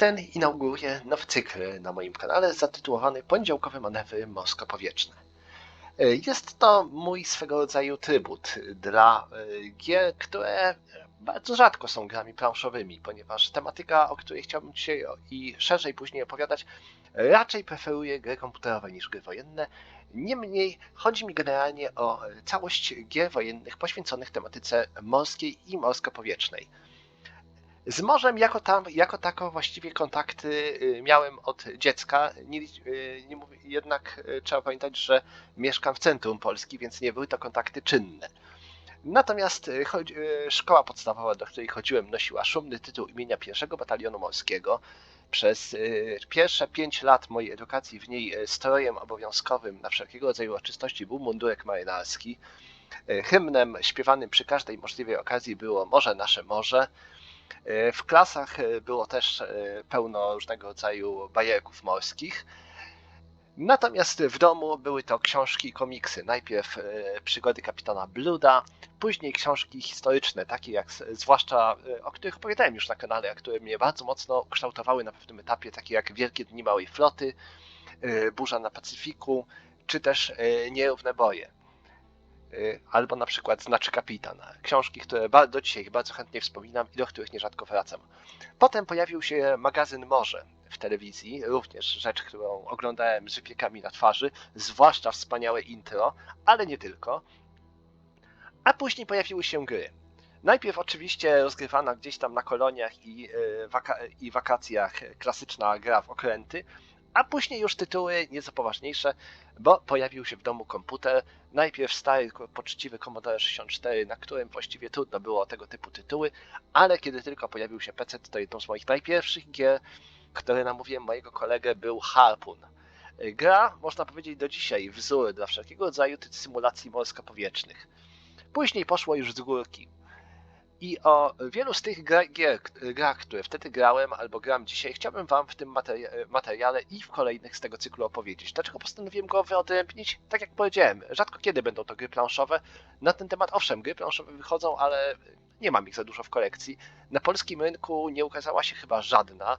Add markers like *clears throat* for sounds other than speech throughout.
ten inauguruje nowy cykl na moim kanale zatytułowany Poniedziałkowe manewry morsko-powietrzne. Jest to mój swego rodzaju trybut dla e, gier, które bardzo rzadko są grami planszowymi, ponieważ tematyka, o której chciałbym dzisiaj i szerzej później opowiadać, raczej preferuję gry komputerowe niż gry wojenne. Niemniej chodzi mi generalnie o całość gier wojennych poświęconych tematyce morskiej i morsko-powietrznej. Z morzem jako, tam, jako tako właściwie kontakty y, miałem od dziecka. Nie, y, nie mówię, jednak y, trzeba pamiętać, że mieszkam w centrum Polski, więc nie były to kontakty czynne. Natomiast szkoła podstawowa, do której chodziłem, nosiła szumny tytuł imienia pierwszego batalionu morskiego. Przez pierwsze pięć lat mojej edukacji w niej strojem obowiązkowym na wszelkiego rodzaju uroczystości był mundurek marynarski. Hymnem śpiewanym przy każdej możliwej okazji było Morze nasze morze. E, w klasach e, było też e, pełno różnego rodzaju bajerków morskich. Natomiast w domu były to książki i komiksy. Najpierw przygody kapitana Bluda, później książki historyczne, takie jak zwłaszcza o których opowiadałem już na kanale, a które mnie bardzo mocno ukształtowały na pewnym etapie, takie jak Wielkie Dni Małej Floty, Burza na Pacyfiku, czy też Nierówne Boje. Y, albo na przykład Znaczy Kapitan. Książki, które do dzisiaj bardzo chętnie wspominam i do których nierzadko wracam. Potem pojawił się magazyn Morze w telewizji, również rzecz, którą oglądałem z wypiekami na twarzy, zwłaszcza wspaniałe intro, ale nie tylko. A później pojawiły się gry. Najpierw oczywiście rozgrywana gdzieś tam na koloniach i, y, waka i wakacjach klasyczna gra w okręty, a później już tytuły nieco poważniejsze, bo pojawił się w domu komputer, najpierw stary, poczciwy Commodore 64, na którym właściwie trudno było tego typu tytuły, ale kiedy tylko pojawił się PC, to jedną z moich najpierwszych gier, które namówiłem mojego kolegę, był Harpoon. Gra, można powiedzieć do dzisiaj, wzór dla wszelkiego rodzaju symulacji morsko-powietrznych. Później poszło już z górki. I o wielu z tych gier, grach, które wtedy grałem albo gram dzisiaj, chciałbym Wam w tym materiale i w kolejnych z tego cyklu opowiedzieć. Dlaczego postanowiłem go wyodrębnić? Tak jak powiedziałem, rzadko kiedy będą to gry planszowe. Na ten temat, owszem, gry planszowe wychodzą, ale nie mam ich za dużo w kolekcji. Na polskim rynku nie ukazała się chyba żadna.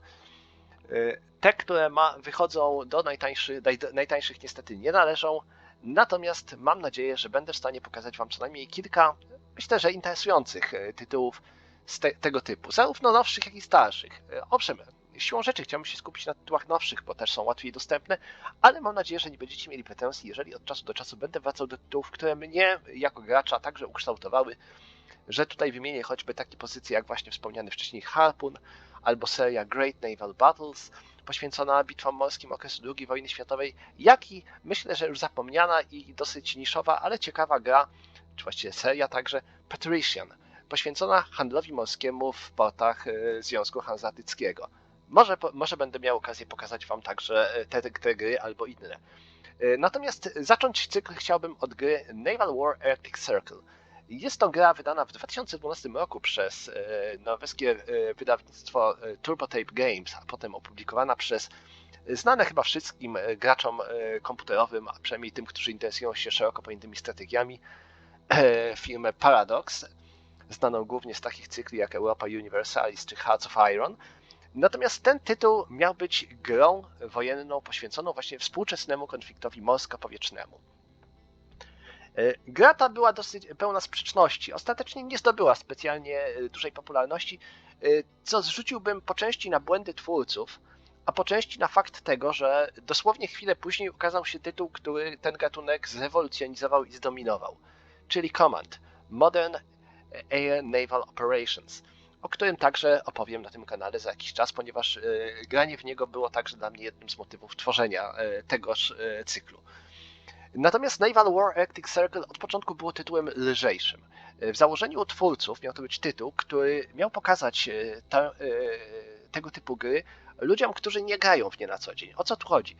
Te, które ma, wychodzą do najtańszych, najtańszych niestety nie należą. Natomiast mam nadzieję, że będę w stanie pokazać Wam co najmniej kilka myślę, że interesujących e, tytułów z te, tego typu, zarówno nowszych, jak i starszych. E, owszem, siłą rzeczy chciałbym się skupić na tytułach nowszych, bo też są łatwiej dostępne, ale mam nadzieję, że nie będziecie mieli pretensji, jeżeli od czasu do czasu będę wracał do tytułów, które mnie jako gracza także ukształtowały, że tutaj wymienię choćby takie pozycje jak właśnie wspomniany wcześniej Harpoon, albo seria Great Naval Battles, poświęcona bitwom morskim okresu II wojny światowej, jak i myślę, że już zapomniana i dosyć niszowa, ale ciekawa gra czy właściwie seria także Patrician, poświęcona handlowi morskiemu w portach e, Związku Hanzatyckiego. Może, może będę miał okazję pokazać Wam także e, te, te gry albo inne. E, natomiast zacząć cykl chciałbym od gry Naval War Arctic Circle. Jest to gra wydana w 2012 roku przez norweskie wydawnictwo Turbotape Games, a potem opublikowana przez znane chyba wszystkim graczom komputerowym, a przynajmniej tym, którzy interesują się szeroko pojętymi strategiami, firmę Paradox, znaną głównie z takich cykli jak Europa Universalis czy Hearts of Iron. Natomiast ten tytuł miał być grą wojenną poświęconą właśnie współczesnemu konfliktowi morsko-powietrznemu. E, gra ta była dosyć pełna sprzeczności. Ostatecznie nie zdobyła specjalnie e, dużej popularności, co zrzuciłbym po części na błędy twórców, a po części na fakt tego, że dosłownie chwilę później ukazał się tytuł, który ten gatunek zrewolucjonizował i zdominował czyli Command Modern Air Naval Operations, o którym także opowiem na tym kanale za jakiś czas, ponieważ e, granie w niego było także dla mnie jednym z motywów tworzenia e, tegoż e, cyklu. Natomiast Naval War Arctic Circle od początku było tytułem lżejszym. W założeniu twórców miał to być tytuł, który miał pokazać te, tego typu gry ludziom, którzy nie grają w nie na co dzień. O co tu chodzi?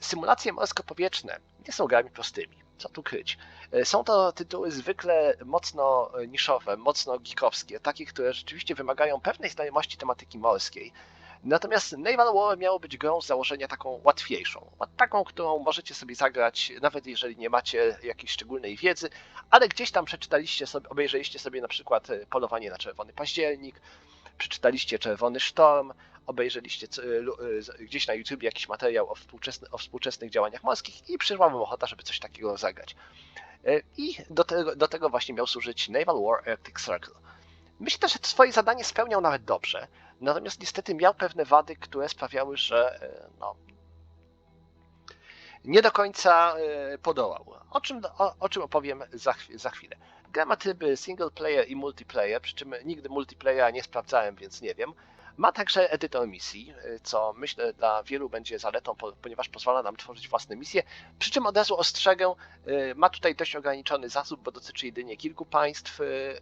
Symulacje morsko-powietrzne nie są grami prostymi co tu kryć. E, są to tytuły zwykle mocno niszowe, mocno geekowskie, takie, które rzeczywiście wymagają pewnej znajomości tematyki morskiej. Natomiast Naval War miało być grą z założenia taką łatwiejszą. Taką, którą możecie sobie zagrać, nawet jeżeli nie macie jakiejś szczególnej wiedzy, ale gdzieś tam przeczytaliście sobie, obejrzeliście sobie na przykład Polowanie na Czerwony Październik, przeczytaliście Czerwony Sztorm, obejrzeliście z- gdzieś na YouTube jakiś materiał o, o współczesnych działaniach morskich i przyszła wam ochota, żeby coś takiego zagrać. Y, I do tego, do tego właśnie miał służyć Naval War Arctic Circle. Myślę, że swoje zadanie spełniał nawet dobrze, natomiast niestety miał pewne wady, które sprawiały, że y, no, nie do końca podołał. O czym, o, o czym opowiem za, za chwilę. Gra ma tryby single player i multiplayer, przy czym nigdy multiplayera nie sprawdzałem, więc nie wiem. Ma także edytor misji, y, co myślę dla wielu będzie zaletą, po- ponieważ pozwala nam tworzyć własne misje. Przy czym od razu ostrzegę, y, ma tutaj dość ograniczony zasób, bo dotyczy jedynie kilku państw y,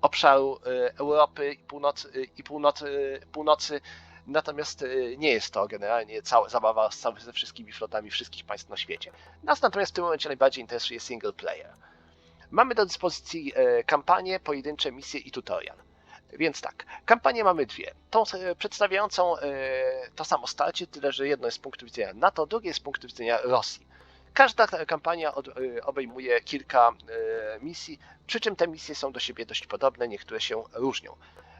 obszaru Europy i północy, i północy, północy. Natomiast nie jest to generalnie cała zabawa z ze wszystkimi flotami wszystkich państw na świecie. Nas natomiast w tym momencie najbardziej interesuje single player. Mamy do dyspozycji kampanię, pojedyncze misje i tutorial. Więc tak, kampanię mamy dwie. Tą e, przedstawiającą e, to samo starcie, tyle że jedno jest z punktu widzenia NATO, drugie jest z punktu widzenia Rosji. Każda kampania e, obejmuje kilka misji, przy czym te misje są do siebie dość podobne, niektóre się różnią.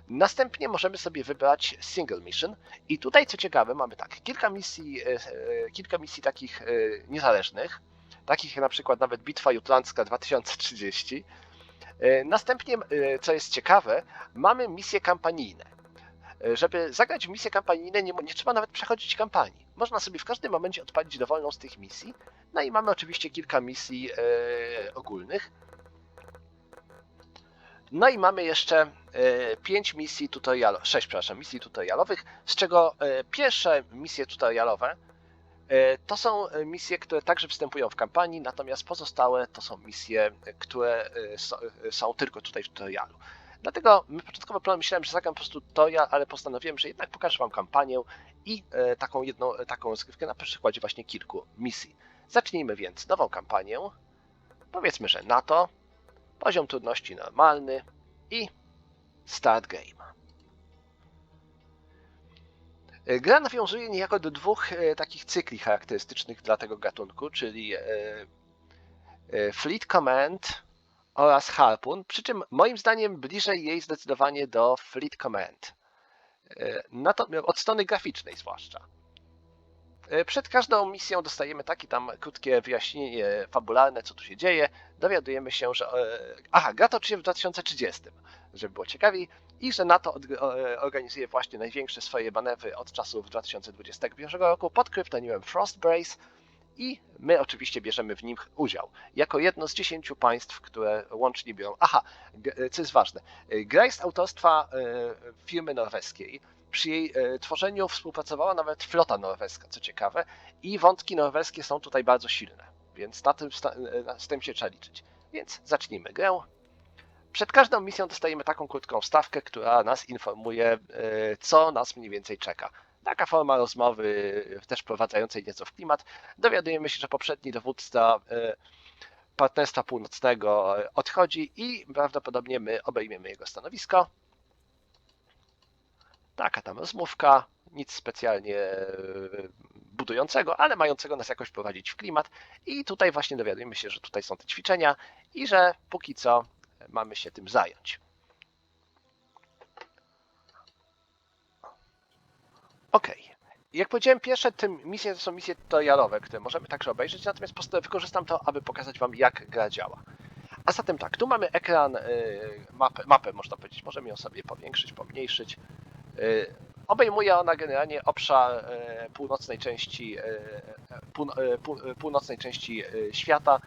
Następnie możemy sobie wybrać single mission i tutaj co ciekawe mamy tak, kilka misji, kilka misji takich niezależnych, takich jak na przykład nawet Bitwa Jutlandzka 2030. E, Następnie, e, co jest ciekawe, mamy misje kampanijne. E, Żeby zagrać w misje kampanijne, nie, nie trzeba nawet przechodzić kampanii. Można sobie w każdym momencie odpalić dowolną z tych misji. No i mamy oczywiście kilka misji e, ogólnych. No i mamy jeszcze e, pięć misji tutorialowych, sześć, przepraszam, misji tutorialowych, z czego pierwsze misje tutorialowe To są e, misje, które także występują w kampanii, natomiast pozostałe to są misje, e, które e, e, są tylko tutaj w tutorialu. Dlatego my początkowo myślałem, że zagram po prostu tutorial, ale postanowiłem, że jednak pokażę Wam kampanię i e, taką jedną e, taką rozgrywkę na przykładzie właśnie kilku misji. Zacznijmy więc nową kampanię. Powiedzmy, że NATO, poziom trudności normalny i start game. E, Gra nawiązuje niejako do dwóch e, takich cykli charakterystycznych dla tego gatunku, czyli e, Fleet Command oraz Harpoon, przy czym moim zdaniem bliżej jej zdecydowanie do Fleet Command. Od strony graficznej zwłaszcza. Przed każdą misją dostajemy takie tam krótkie wyjaśnienie fabularne, co tu się dzieje. Dowiadujemy się, że. Aha, gra toczy się w 2030, żeby było ciekawiej i że NATO organizuje właśnie największe swoje manewry od czasów 2021 roku pod kryptonimem Frostbrace i my oczywiście bierzemy w nim udział. Jako jedno z 10 państw, które łącznie biorą. Aha, co jest ważne. Gra jest autorstwa e, firmy norweskiej. Przy jej e, tworzeniu współpracowała nawet flota norweska, co ciekawe, i wątki norweskie są tutaj bardzo silne, więc na tym, e, z tym się trzeba liczyć. Więc zacznijmy grę. Przed każdą misją dostajemy taką krótką wstawkę, która nas informuje, e, co nas mniej więcej czeka. Taka forma rozmowy, e, też wprowadzającej nieco w klimat. Dowiadujemy się, że poprzedni dowódca e, Partnerstwa Północnego odchodzi i prawdopodobnie my obejmiemy jego stanowisko. Taka tam rozmówka, nic specjalnie budującego, ale mającego nas jakoś prowadzić w klimat. I tutaj właśnie dowiadujemy się, że tutaj są te ćwiczenia i że póki co mamy się tym zająć. Ok. Jak powiedziałem, pierwsze te misje to są misje tutorialowe, które możemy także obejrzeć, natomiast wykorzystam to, aby pokazać Wam, jak gra działa. A zatem tak, tu mamy ekran, y, mapę, mapę można powiedzieć, możemy ją sobie powiększyć, pomniejszyć. Y, Obejmuje ona generalnie obszar y, północnej części, pół- pół- północnej części świata,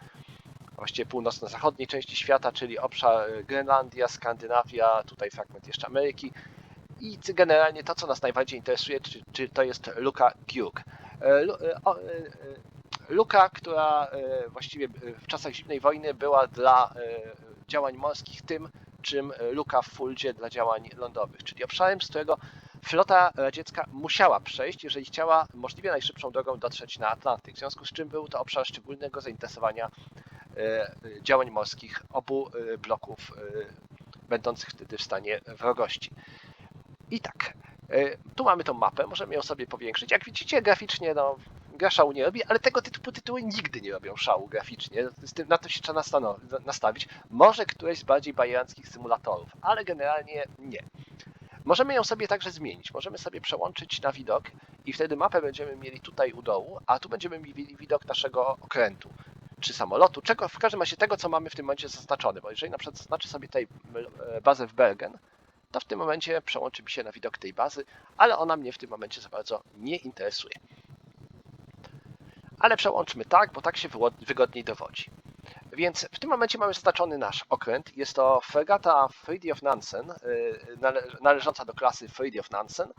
właściwie północno-zachodniej części świata, czyli obszar y, Grenlandia, Skandynawia, tutaj fragment jeszcze Ameryki. I generalnie to, co nas najbardziej interesuje, czy, czy to jest Luka Duke. E, e, e, Luka, która właściwie w czasach zimnej wojny była dla działań morskich tym, czym Luka w Fuldzie dla działań lądowych, czyli obszarem, z którego flota radziecka musiała przejść, jeżeli chciała możliwie najszybszą drogą dotrzeć na Atlantyk, w związku z czym był to obszar szczególnego zainteresowania działań morskich obu e, bloków e, będących wtedy w stanie wrogości. I tak, e, tu mamy tą mapę, możemy ją sobie powiększyć. Jak widzicie, graficznie no, gra szału nie robi, ale tego typu tytuły nigdy nie robią szału graficznie. Na to się trzeba nastawić. Może któreś z bardziej bajeranckich symulatorów, ale generalnie nie. Możemy ją sobie także zmienić. Możemy sobie przełączyć na widok i wtedy mapę będziemy mieli tutaj u dołu, a tu będziemy mieli widok naszego okrętu czy samolotu, czego, w każdym razie tego, co mamy w tym momencie zaznaczone, bo jeżeli na przykład zaznaczę sobie tutaj e, bazę w Bergen, to w tym momencie przełączy mi się na widok tej bazy, ale ona mnie w tym momencie za bardzo nie interesuje. Ale przełączmy tak, bo tak się wygodniej dowodzi. Więc w tym momencie mamy zaznaczony nasz okręt. Jest to fregata Fridi of Nansen, y, należąca do klasy Fridi of Nansen.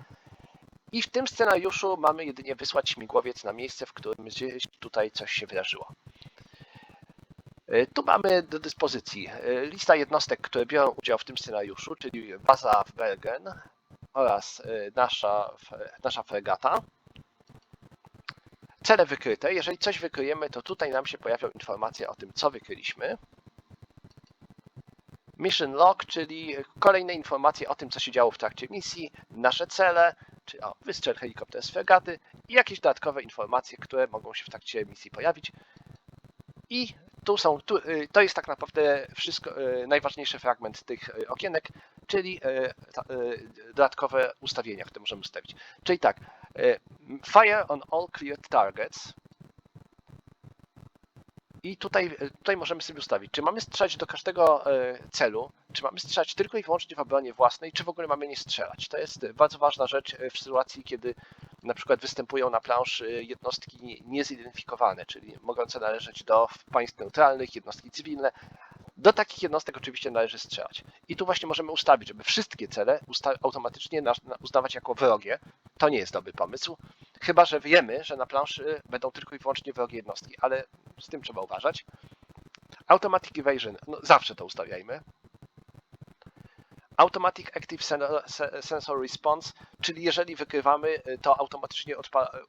I w tym scenariuszu mamy jedynie wysłać śmigłowiec na miejsce, w którym tutaj coś się wydarzyło. Y, tu mamy do dyspozycji y, lista jednostek, które biorą udział w tym scenariuszu, czyli baza w Bergen oraz nasza, nasza fregata. Cele wykryte. Jeżeli coś wykryjemy, to tutaj nam się pojawią informacje o tym, co wykryliśmy. Mission log, czyli kolejne informacje o tym, co się działo w trakcie misji, nasze cele, czy o, wystrzel helikopter z fregaty i jakieś dodatkowe informacje, które mogą się w trakcie misji pojawić. I tu są, tu, y, to jest tak naprawdę wszystko, y, najważniejszy fragment tych y, okienek, czyli dodatkowe ustawienia, które możemy ustawić. Czyli tak, fire on all cleared targets. I tutaj, tutaj możemy sobie ustawić, czy mamy strzelać do każdego celu, czy mamy strzelać tylko i wyłącznie w obronie własnej, czy w ogóle mamy nie strzelać. To jest bardzo ważna rzecz w sytuacji, kiedy na przykład występują na planszy jednostki niezidentyfikowane, czyli mogące należeć do państw neutralnych, jednostki cywilne. Do takich jednostek oczywiście należy strzelać. I tu właśnie możemy ustawić, żeby wszystkie cele automatycznie uznawać jako wrogie. To nie jest dobry pomysł, chyba że wiemy, że na planszy będą tylko i wyłącznie wrogie jednostki, ale z tym trzeba uważać. Automatic Evasion, no zawsze to ustawiajmy. Automatic Active Sensor Response, czyli jeżeli wykrywamy, y, to automatycznie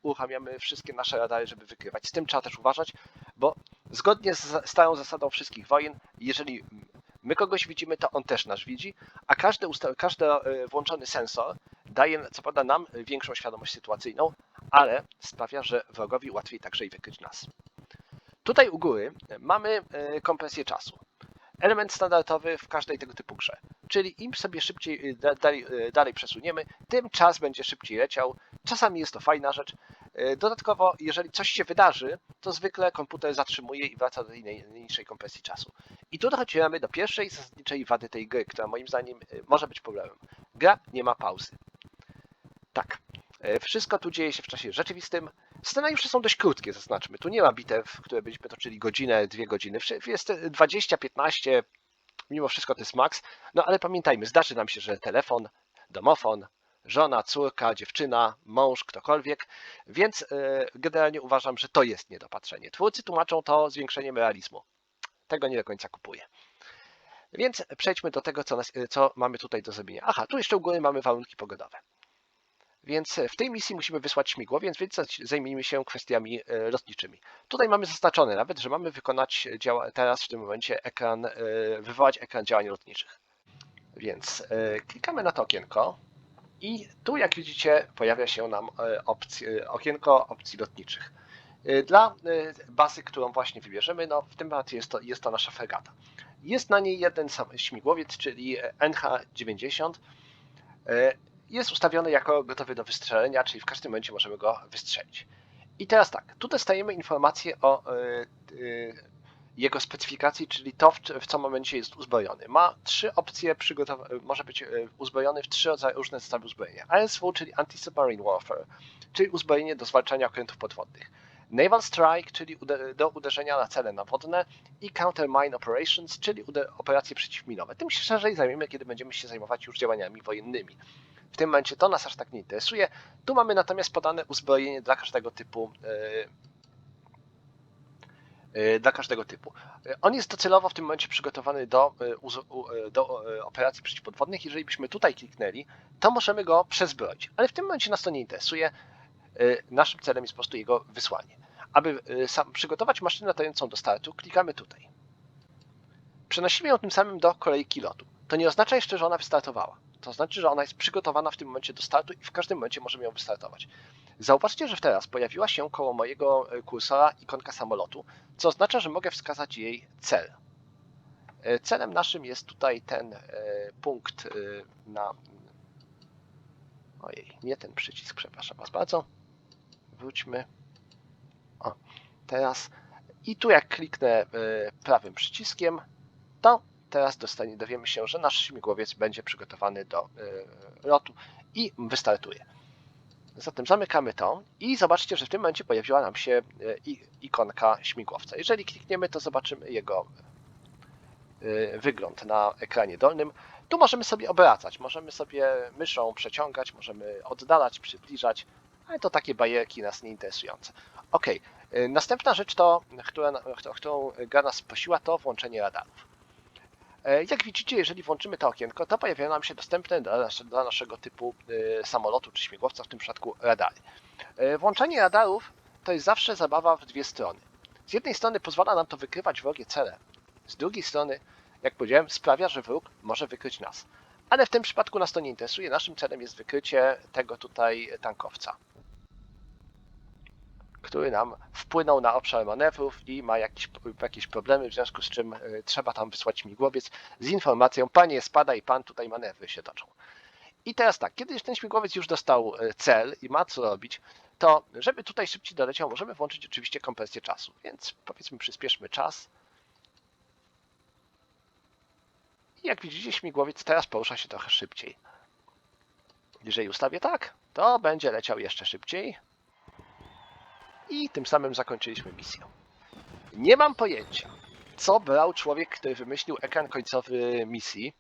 uruchamiamy wszystkie nasze radary, żeby wykrywać. Z tym trzeba też uważać, bo zgodnie z starą zasadą wszystkich wojen, jeżeli my kogoś widzimy, to on też nas widzi, a każdy, każdy y, włączony sensor daje, co prawda, nam większą świadomość sytuacyjną, ale sprawia, że wrogowi łatwiej także i wykryć nas. Tutaj u góry mamy y, kompresję czasu. Element standardowy w każdej tego typu grze. Czyli im sobie szybciej y, dalej, y, dalej przesuniemy, tym czas będzie szybciej leciał. Czasami jest to fajna rzecz. Y, dodatkowo, jeżeli coś się wydarzy, to zwykle komputer zatrzymuje i wraca do tej najniższej kompresji czasu. I tu dochodzimy do pierwszej zasadniczej wady tej gry, która moim zdaniem może być problemem. Gra nie ma pauzy. Tak, wszystko tu dzieje się w czasie rzeczywistym. Scenariusze są dość krótkie, zaznaczmy. Tu nie ma bitew, które byśmy toczyli godzinę, dwie godziny. Jest 20-15 mimo wszystko to jest maks. No ale pamiętajmy, zdarzy nam się, że telefon, domofon, żona, córka, dziewczyna, mąż, ktokolwiek, więc e, generalnie uważam, że to jest niedopatrzenie. Twórcy tłumaczą to zwiększeniem realizmu. Tego nie do końca kupuję. Więc przejdźmy do tego, co, nas, co mamy tutaj do zrobienia. Aha, tu jeszcze u góry mamy warunki pogodowe. Więc w tej misji musimy wysłać śmigłowiec, więc zajmijmy się kwestiami e, lotniczymi. Tutaj mamy zaznaczone nawet, że mamy wykonać działa, teraz w tym momencie ekran, e, wywołać ekran działań lotniczych. Więc e, klikamy na to okienko i tu jak widzicie pojawia się nam opcji, okienko opcji lotniczych. Dla bazy, którą właśnie wybierzemy, no w tym momencie jest to, jest to nasza fregata. Jest na niej jeden sam śmigłowiec, czyli NH-90 jest ustawiony jako gotowy do wystrzelenia, czyli w każdym momencie możemy go wystrzelić. I teraz tak, tu dostajemy informację o yy, jego specyfikacji, czyli to, w, co momencie jest uzbrojony. Ma trzy opcje przygotowane, może być uzbrojony w trzy rodzaje, różne zestawy uzbrojenia. ASW, czyli Anti-Submarine Warfare, czyli uzbrojenie do zwalczania okrętów podwodnych. Naval Strike, czyli do uderzenia na cele nawodne i Counter Mine Operations, czyli operacje przeciwminowe. Tym się szerzej zajmiemy, kiedy będziemy się zajmować już działaniami wojennymi. W tym momencie to nas aż tak nie interesuje. Tu mamy natomiast podane uzbrojenie dla każdego typu e, e, dla każdego typu. On jest docelowo w tym momencie przygotowany do, e, do operacji przeciwpodwodnych. Jeżeli byśmy tutaj kliknęli, to możemy go przezbroić. Ale w tym momencie nas to nie interesuje. Naszym celem jest po prostu jego wysłanie. Aby przygotować maszynę latającą do startu, klikamy tutaj. Przenosimy ją tym samym do kolejki lotu. To nie oznacza jeszcze, że ona wystartowała. To znaczy, że ona jest przygotowana w tym momencie do startu i w każdym momencie możemy ją wystartować. Zauważcie, że teraz pojawiła się koło mojego e, kursora ikonka samolotu, co oznacza, że mogę wskazać jej cel. Celem naszym jest tutaj ten punkt na Ojej, nie ten przycisk, przepraszam Was bardzo. Wróćmy. O, teraz. I tu jak kliknę y, prawym przyciskiem, to teraz dostanie, dowiemy się, że nasz śmigłowiec będzie przygotowany do y, lotu i wystartuje. Zatem zamykamy to i zobaczcie, że w tym momencie pojawiła nam się y, ikonka śmigłowca. Jeżeli klikniemy, to zobaczymy jego wygląd na ekranie dolnym. Tu możemy sobie obracać, możemy sobie myszą przeciągać, możemy oddalać, przybliżać, ale to takie bajerki nas nie interesujące. Ok, następna rzecz, to, która, którą gra nas prosiła, to włączenie radarów. E, Jak widzicie, jeżeli włączymy to okienko, to pojawiają nam się dostępne dla, dla naszego typu y, samolotu czy śmigłowca, w tym przypadku radary. E, Włączenie radarów to jest zawsze zabawa w dwie strony. Z jednej strony pozwala nam to wykrywać wrogie cele, z drugiej strony, jak powiedziałem, sprawia, że wróg może wykryć nas. Ale w tym przypadku nas to nie interesuje. Naszym celem jest wykrycie tego tutaj tankowca, który nam wpłynął na obszar manewrów i ma jakieś, jakieś problemy, w związku z czym y, trzeba tam wysłać śmigłowiec z informacją: Panie, spadaj, pan tutaj manewry się toczą. I teraz tak, kiedy ten śmigłowiec już dostał y, cel i ma co robić, to żeby tutaj szybciej doleciał, możemy włączyć oczywiście kompresję czasu. Więc powiedzmy, przyspieszmy czas. I jak widzicie, śmigłowiec teraz porusza się trochę szybciej. Jeżeli ustawię tak, to będzie leciał jeszcze szybciej. I tym samym zakończyliśmy misję. Nie mam pojęcia, co brał człowiek, który wymyślił ekran końcowy misji,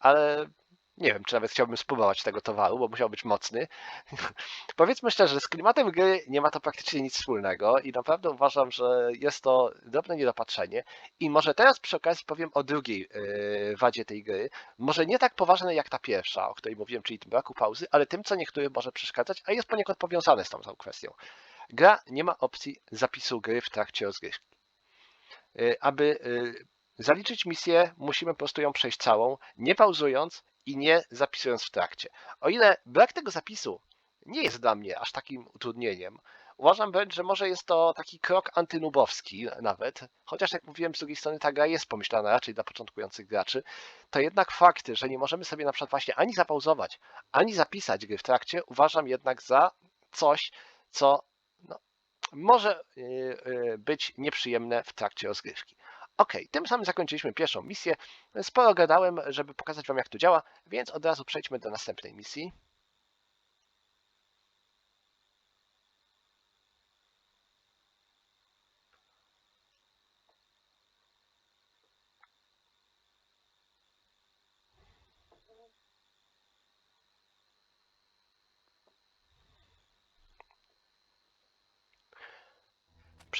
ale nie wiem, czy nawet chciałbym spróbować tego towaru, bo musiał być mocny. *laughs* Powiedzmy szczerze, z klimatem gry nie ma to praktycznie nic wspólnego i naprawdę uważam, że jest to drobne niedopatrzenie. I może teraz przy okazji powiem o drugiej yy, wadzie tej gry. Może nie tak poważnej jak ta pierwsza, o której mówiłem, czyli tym braku pauzy, ale tym, co niektórym może przeszkadzać, a jest poniekąd powiązane z tą całą kwestią. Gra nie ma opcji zapisu gry w trakcie rozgrywki. Yy, Aby yy, zaliczyć misję, musimy po prostu ją przejść całą, nie pauzując i nie zapisując w trakcie. O ile brak tego zapisu nie jest dla mnie aż takim utrudnieniem, uważam wręcz, że może jest to taki krok antynubowski nawet, chociaż jak mówiłem, z drugiej strony ta gra jest pomyślana raczej dla początkujących graczy, to jednak fakt, że nie możemy sobie na przykład właśnie ani zapauzować, ani zapisać gry w trakcie, uważam jednak za coś, co może yy, yy, być nieprzyjemne w trakcie rozgrywki. Ok, tym samym zakończyliśmy pierwszą misję. Sporo gadałem, żeby pokazać Wam, jak to działa, więc od razu przejdźmy do następnej misji.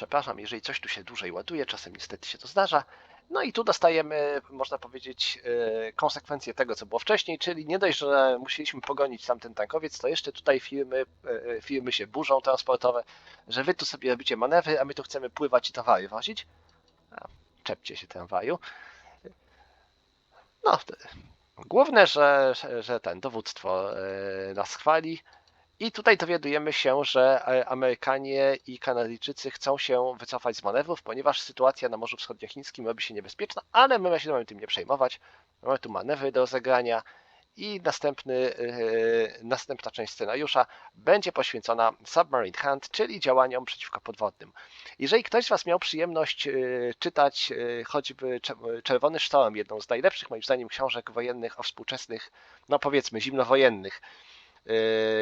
Przepraszam, jeżeli coś tu się dłużej ładuje, czasem niestety się to zdarza. No i tu dostajemy, można powiedzieć, e, konsekwencje tego, co było wcześniej, czyli nie dość, że musieliśmy pogonić tamten tankowiec, to jeszcze tutaj firmy, e, firmy się burzą transportowe, że wy tu sobie robicie manewry, a my tu chcemy pływać i towary wozić. Czepcie się tramwaju. No, główne, że, że ten dowództwo e, nas chwali, i tutaj dowiadujemy się, że e, Amerykanie i Kanadyjczycy chcą się wycofać z manewrów, ponieważ sytuacja na Morzu Wschodniochińskim robi się niebezpieczna, ale my się mamy tym nie przejmować. Mamy tu manewry do rozegrania i następny, yy, następna część scenariusza będzie poświęcona Submarine Hunt, czyli działaniom przeciwko podwodnym. Jeżeli ktoś z Was miał przyjemność yy, czytać choćby Czerwony Sztorm, jedną z najlepszych moim zdaniem książek wojennych o współczesnych, no powiedzmy zimnowojennych,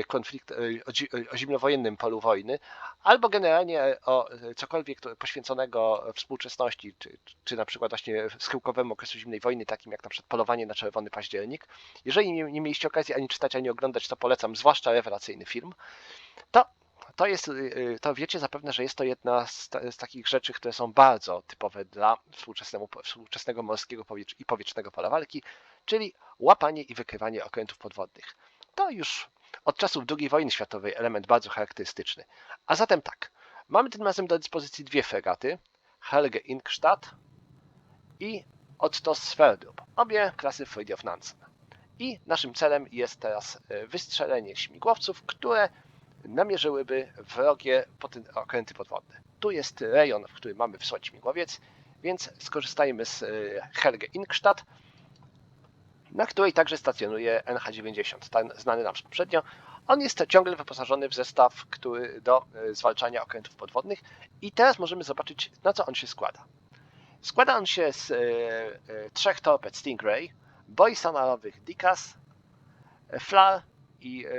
konflikt, o, dzi- o zimnowojennym polu wojny, albo generalnie o cokolwiek poświęconego współczesności, czy, czy na przykład właśnie schyłkowemu okresu zimnej wojny, takim jak na przykład polowanie na czerwony październik. Jeżeli nie, nie mieliście okazji ani czytać, ani oglądać, to polecam, zwłaszcza rewelacyjny film. To to jest, to wiecie zapewne, że jest to jedna z, z takich rzeczy, które są bardzo typowe dla współczesnemu, współczesnego morskiego powietrz- i powietrznego pola walki, czyli łapanie i wykrywanie okrętów podwodnych. To już od czasów II wojny światowej element bardzo charakterystyczny. A zatem tak, mamy tym razem do dyspozycji dwie fregaty, Helge Ingstad i Otto Sverdrup, obie klasy Fridtjof Nansen. I naszym celem jest teraz e, wystrzelenie śmigłowców, które namierzyłyby wrogie okręty podwodne. Tu jest rejon, w którym mamy wysłać śmigłowiec, więc skorzystajmy z e, Helge Ingstad na której także stacjonuje NH-90, ten znany nam poprzednio. On jest ciągle wyposażony w zestaw który do e, zwalczania okrętów podwodnych i teraz możemy zobaczyć, na co on się składa. Składa on się z e, e, trzech torped Stingray, boi sonarowych Dicas, e, Flar i e,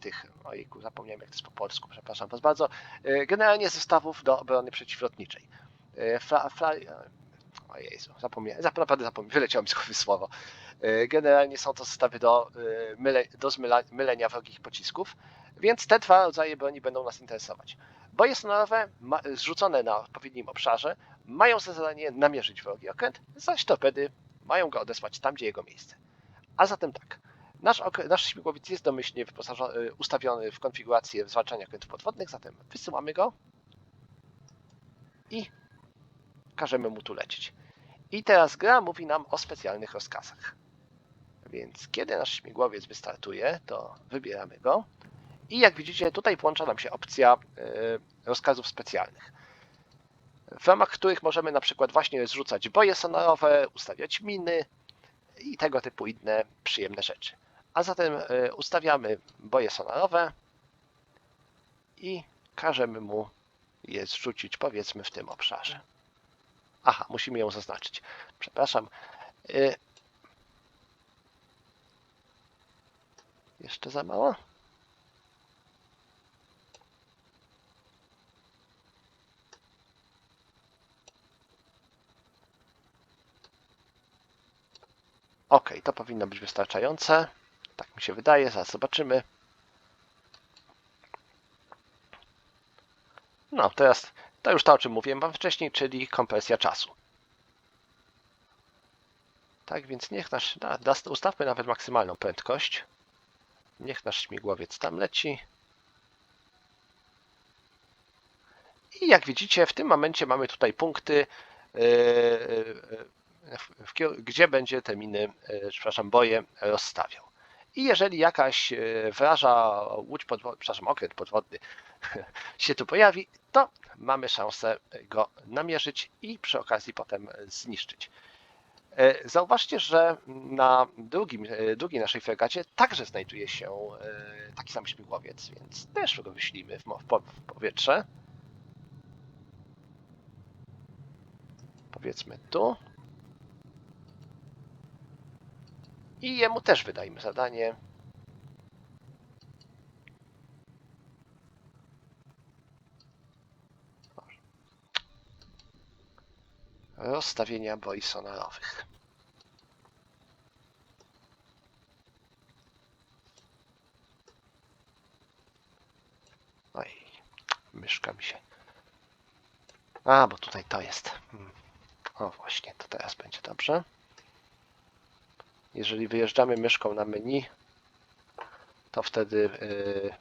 tych, ojejku, zapomniałem jak to jest po polsku, przepraszam was bardzo, e, generalnie zestawów do obrony przeciwlotniczej. E, fla, o Jezu, zapomniałem, zap- naprawdę zapomniałem, wyleciało mi z głowy słowo. E, Generalnie są to zestawy do, myle, do mylenia wrogich pocisków, więc te dwa rodzaje broni będą nas interesować. Boje sonarowe zrzucone na odpowiednim obszarze mają za zadanie namierzyć wrogi okręt, zaś torpedy mają go odesłać tam, gdzie jego miejsce. A zatem tak, nasz, nasz śmigłowiec jest domyślnie wyposażony, ustawiony w konfigurację zwalczania okrętów podwodnych, zatem wysyłamy go i każemy mu tu lecieć. I teraz gra mówi nam o specjalnych rozkazach. Więc kiedy nasz śmigłowiec wystartuje, to wybieramy go. I jak widzicie, tutaj włącza nam się opcja e, rozkazów specjalnych, w ramach których możemy na przykład właśnie zrzucać boje sonarowe, ustawiać miny i tego typu inne przyjemne rzeczy. A zatem e, ustawiamy boje sonarowe i każemy mu je zrzucić powiedzmy w tym obszarze. Aha, musimy ją zaznaczyć. Przepraszam. Y... Jeszcze za mało? Ok, to powinno być wystarczające. Tak mi się wydaje, zaraz zobaczymy. No, teraz to już to, o czym mówiłem Wam wcześniej, czyli kompresja czasu. Tak więc niech nasz, da, da, ustawmy nawet maksymalną prędkość. Niech nasz śmigłowiec tam leci. I jak widzicie, w tym momencie mamy tutaj punkty, yy, yy, gdzie będzie te miny, yy, przepraszam, boje rozstawiał. I jeżeli jakaś wraża łódź podwodna, przepraszam, okręt podwodny *laughs* się tu pojawi, to mamy szansę go namierzyć i przy okazji potem zniszczyć. E, Zauważcie, że na drugim, e, drugiej naszej fregacie także znajduje się e, taki sam śmigłowiec, więc też go wyślimy w, w powietrze. Powiedzmy tu. I jemu też wydajmy zadanie. Rozstawienia boi sonarowych. Oj, myszka mi się. A, bo tutaj to jest. Hmm. O, właśnie, to teraz będzie dobrze. Jeżeli wyjeżdżamy myszką na menu, to wtedy yy,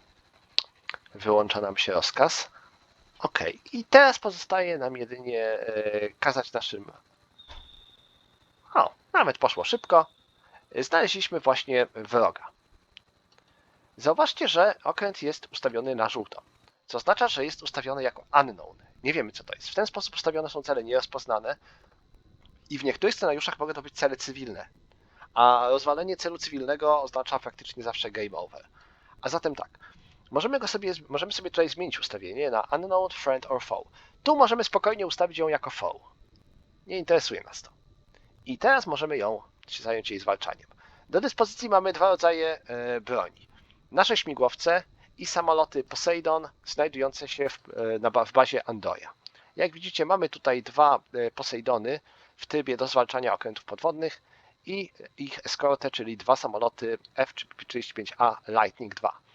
wyłącza nam się rozkaz. Ok, i teraz pozostaje nam jedynie e, kazać naszym. O, nawet poszło szybko. Znaleźliśmy właśnie wroga. Zauważcie, że okręt jest ustawiony na żółto, co oznacza, że jest ustawiony jako unknown. Nie wiemy, co to jest. W ten sposób ustawione są cele nierozpoznane i w niektórych scenariuszach mogą to być cele cywilne, a rozwalenie celu cywilnego oznacza faktycznie zawsze game over. A zatem tak, Możemy, go sobie, możemy sobie tutaj zmienić ustawienie na Unknown Friend or Foe. Tu możemy spokojnie ustawić ją jako Foe. Nie interesuje nas to. I teraz możemy ją zająć jej zwalczaniem. Do dyspozycji mamy dwa rodzaje e, broni. Nasze śmigłowce i samoloty Poseidon znajdujące się w, e, na, w bazie Andoja. Jak widzicie, mamy tutaj dwa e, Poseidony w trybie do zwalczania okrętów podwodnych i ich eskortę, czyli dwa samoloty F-35A Lightning II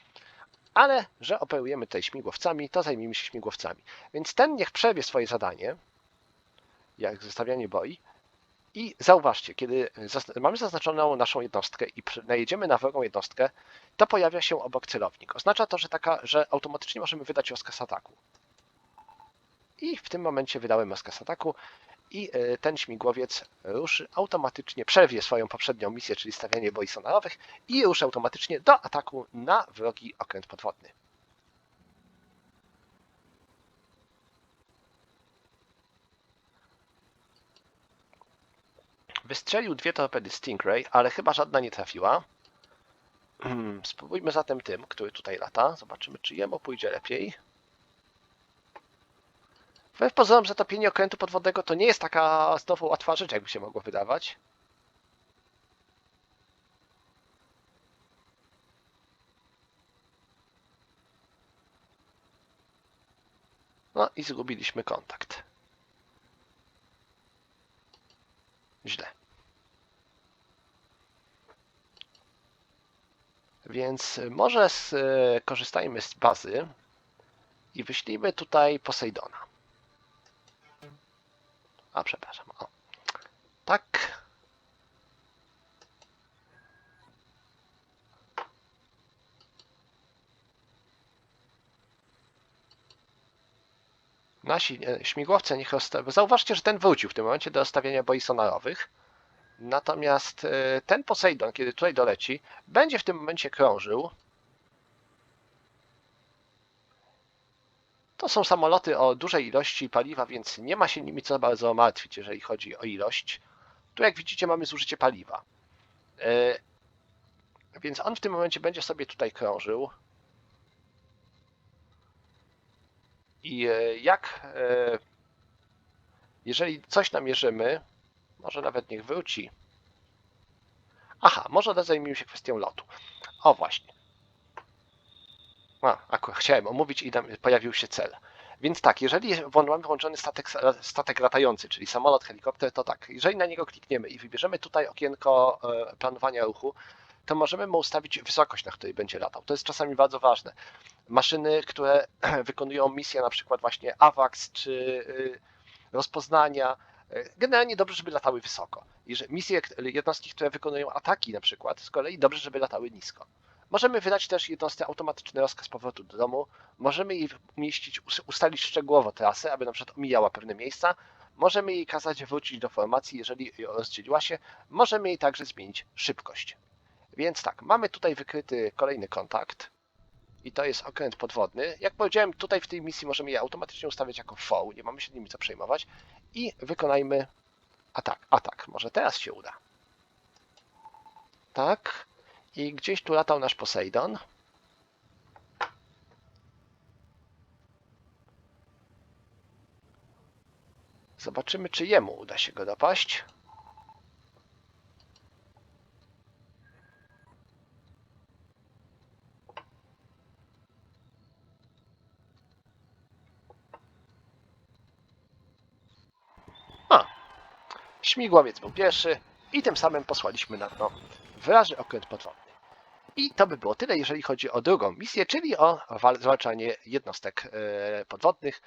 ale że operujemy tutaj śmigłowcami, to zajmijmy się śmigłowcami. Więc ten niech przewie swoje zadanie, jak zestawianie boi. I zauważcie, kiedy mamy zaznaczoną naszą jednostkę i najedziemy na wrogą jednostkę, to pojawia się obok celownik. Oznacza to, że, taka, że automatycznie możemy wydać rozkaz ataku. I w tym momencie wydałem rozkaz ataku i e, ten śmigłowiec ruszy automatycznie, przerwie swoją poprzednią misję, czyli stawianie boi sonarowych i ruszy automatycznie do ataku na wrogi okręt podwodny. wystrzelił dwie torpedy Stingray, ale chyba żadna nie trafiła. Hmm, Spróbujmy zatem tym, który tutaj lata. Zobaczymy, czy jemu pójdzie lepiej. Wbrew pozorom, zatopienie okrętu podwodnego to nie jest taka znowu łatwa rzecz, jakby się mogło wydawać. No i zgubiliśmy kontakt. Źle. Więc może skorzystajmy z bazy i wyślijmy tutaj Posejdona. A, przepraszam. O. Tak. Nasi e, śmigłowce niech rozstawią. Zauważcie, że ten wrócił w tym momencie do rozstawiania boi sonarowych. Natomiast e, ten Poseidon, kiedy tutaj doleci, będzie w tym momencie krążył. To są samoloty o dużej ilości paliwa, więc nie ma się nimi co bardzo martwić, jeżeli chodzi o ilość. Tu, jak widzicie, mamy zużycie paliwa. E, Więc on w tym momencie będzie sobie tutaj krążył. I e, jak, e, jeżeli coś namierzymy, może nawet niech wróci. Aha, może zajmijmy się kwestią lotu. O właśnie. A, akurat chciałem omówić i pojawił się cel. Więc tak, jeżeli mamy włączony statek, statek latający, czyli samolot, helikopter, to tak, jeżeli na niego klikniemy i wybierzemy tutaj okienko e, planowania ruchu, to możemy mu ustawić wysokość, na której będzie latał. To jest czasami bardzo ważne. Maszyny, które *clears throat* wykonują misje, na przykład właśnie AWACS czy y, rozpoznania, y, generalnie dobrze, żeby latały wysoko. I że misje, jednostki, które wykonują ataki na przykład, z kolei dobrze, żeby latały nisko. Możemy wydać też jednostce automatyczny rozkaz powrotu do domu. Możemy jej umieścić, us- ustalić szczegółowo trasę, aby na przykład omijała pewne miejsca. Możemy jej kazać wrócić do formacji, jeżeli rozdzieliła się. Możemy jej także zmienić szybkość. Więc tak, mamy tutaj wykryty kolejny kontakt. I to jest okręt podwodny. Jak powiedziałem, tutaj w tej misji możemy je automatycznie ustawiać jako V, nie mamy się nimi co przejmować. I wykonajmy atak. Atak. Może teraz się uda. Tak. I gdzieś tu latał nasz Poseidon. Zobaczymy, czy jemu uda się go dopaść. A, śmigłowiec był pierwszy i tym samym posłaliśmy na dno wyraźny okręt podwodny. I to by było tyle, jeżeli chodzi o drugą misję, czyli o wal- zwalczanie jednostek e, podwodnych.